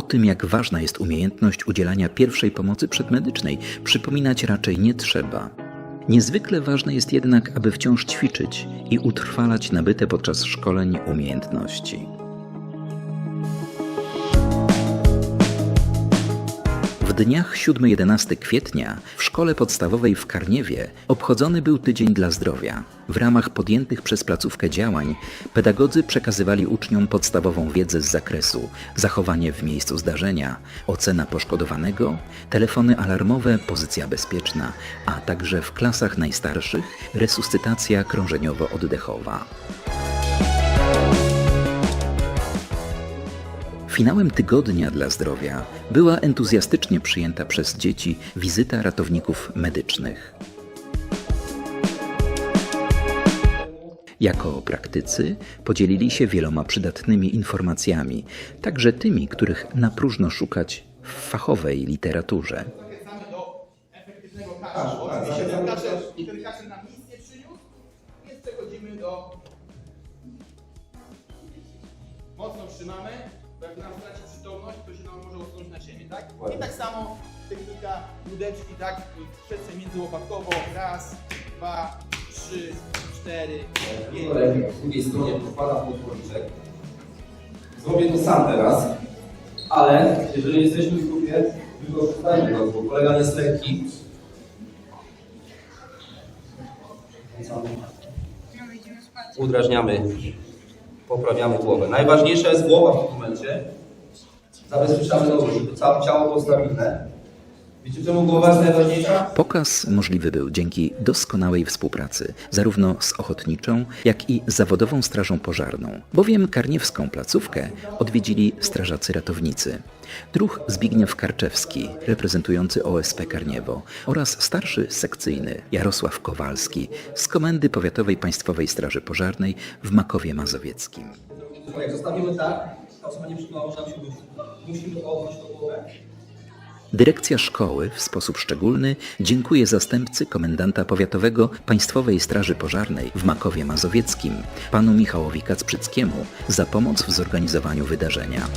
tym, jak ważna jest umiejętność udzielania pierwszej pomocy przedmedycznej, przypominać raczej nie trzeba. Niezwykle ważne jest jednak, aby wciąż ćwiczyć i utrwalać nabyte podczas szkoleń umiejętności. W dniach 7-11 kwietnia w szkole podstawowej w Karniewie obchodzony był Tydzień dla Zdrowia. W ramach podjętych przez placówkę działań pedagodzy przekazywali uczniom podstawową wiedzę z zakresu zachowanie w miejscu zdarzenia, ocena poszkodowanego, telefony alarmowe, pozycja bezpieczna, a także w klasach najstarszych resuscytacja krążeniowo-oddechowa. Finałem tygodnia dla zdrowia była entuzjastycznie przyjęta przez dzieci wizyta ratowników medycznych. Jako praktycy podzielili się wieloma przydatnymi informacjami, także tymi, których na próżno szukać w fachowej literaturze. Mocno trzymamy, bo jak nam straci przytomność, to się nam może osunąć na ziemię, tak? I tak samo technika łódeczki, tak? W przestrzeń międzyłopatkowo. Raz, dwa, trzy, cztery, pięć. Z drugiej stronie podkładam podporniczek. Zrobię to sam teraz, ale jeżeli jesteśmy w grupie, wykorzystajmy go, bo kolega jest lekki. Udrażniamy, poprawiamy głowę. Najważniejsza jest głowa w tym momencie. Zabezpieczamy nogę, żeby całe ciało było stabilne. Wiecie? Pokaz możliwy był dzięki doskonałej współpracy zarówno z ochotniczą, jak i zawodową strażą pożarną, bowiem karniewską placówkę odwiedzili strażacy ratownicy. Druh Zbigniew Karczewski, reprezentujący OSP Karniewo oraz starszy sekcyjny Jarosław Kowalski z Komendy Powiatowej Państwowej Straży Pożarnej w Makowie Mazowieckim. Jak zostawimy tak, ta osoba nie się duszy. Musimy obrócić to głowę. Dyrekcja szkoły w sposób szczególny dziękuje zastępcy komendanta powiatowego Państwowej Straży Pożarnej w Makowie Mazowieckim, panu Michałowi Kacprzyckiemu, za pomoc w zorganizowaniu wydarzenia.